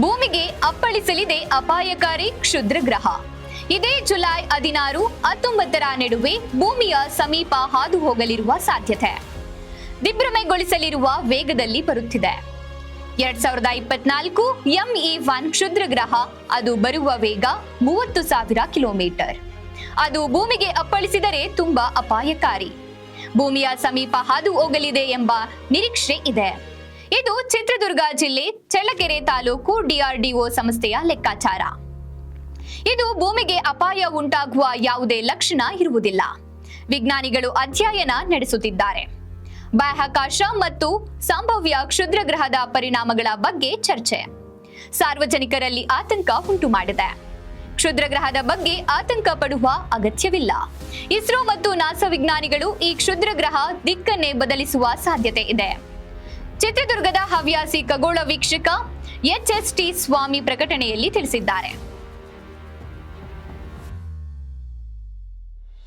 ಭೂಮಿಗೆ ಅಪ್ಪಳಿಸಲಿದೆ ಅಪಾಯಕಾರಿ ಕ್ಷುದ್ರ ಗ್ರಹ. ಇದೇ ಜುಲೈ ಹದಿನಾರು, ಹತ್ತೊಂಬತ್ತರ ನಡುವೆ ಭೂಮಿಯ ಸಮೀಪ ಹಾದು ಹೋಗಲಿರುವ ಸಾಧ್ಯತೆ. ದಿಗ್ಭ್ರಮೆಗೊಳಿಸಲಿರುವ ವೇಗದಲ್ಲಿ ಬರುತ್ತಿದೆ. ಎರಡ್ ಸಾವಿರದ ಇಪ್ಪತ್ನಾಲ್ಕು ಎಂಇ ಒನ್ ಕ್ಷುದ್ರ ಗ್ರಹ, ಅದು ಬರುವ ವೇಗ ಮೂವತ್ತು ಸಾವಿರ ಕಿಲೋಮೀಟರ್. ಅದು ಭೂಮಿಗೆ ಅಪ್ಪಳಿಸಿದರೆ ತುಂಬಾ ಅಪಾಯಕಾರಿ. ಭೂಮಿಯ ಸಮೀಪ ಹಾದು ಹೋಗಲಿದೆ ಎಂಬ ನಿರೀಕ್ಷೆ ಇದೆ. ಇದು ಚಿತ್ರದುರ್ಗ ಜಿಲ್ಲೆ ಚಳ್ಳಕೆರೆ ತಾಲೂಕು ಡಿಆರ್ಡಿಒ ಸಂಸ್ಥೆಯ ಲೆಕ್ಕಾಚಾರ. ಇದು ಭೂಮಿಗೆ ಅಪಾಯ ಉಂಟಾಗುವ ಯಾವುದೇ ಲಕ್ಷಣ ಇರುವುದಿಲ್ಲ. ವಿಜ್ಞಾನಿಗಳು ಅಧ್ಯಯನ ನಡೆಸುತ್ತಿದ್ದಾರೆ. ಬಾಹ್ಯಾಕಾಶ ಮತ್ತು ಸಂಭವ್ಯ ಕ್ಷುದ್ರಗ್ರಹದ ಪರಿಣಾಮಗಳ ಬಗ್ಗೆ ಚರ್ಚೆ. ಸಾರ್ವಜನಿಕರಲ್ಲಿ ಆತಂಕ ಉಂಟು ಮಾಡಿದೆ. ಕ್ಷುದ್ರಗ್ರಹದ ಬಗ್ಗೆ ಆತಂಕ ಪಡುವ ಅಗತ್ಯವಿಲ್ಲ. ಇಸ್ರೋ ಮತ್ತು ನಾಸಾ ವಿಜ್ಞಾನಿಗಳು ಈ ಕ್ಷುದ್ರಗ್ರಹ ದಿಕ್ಕನ್ನೇ ಬದಲಿಸುವ ಸಾಧ್ಯತೆ ಇದೆ. ಚಿತ್ರದುರ್ಗದ ಹವ್ಯಾಸಿ ಖಗೋಳ ವೀಕ್ಷಕ ಎಚ್ ಎಸ್ ಟಿ ಸ್ವಾಮಿ ಪ್ರಕಟಣೆಯಲ್ಲಿ ತಿಳಿಸಿದ್ದಾರೆ.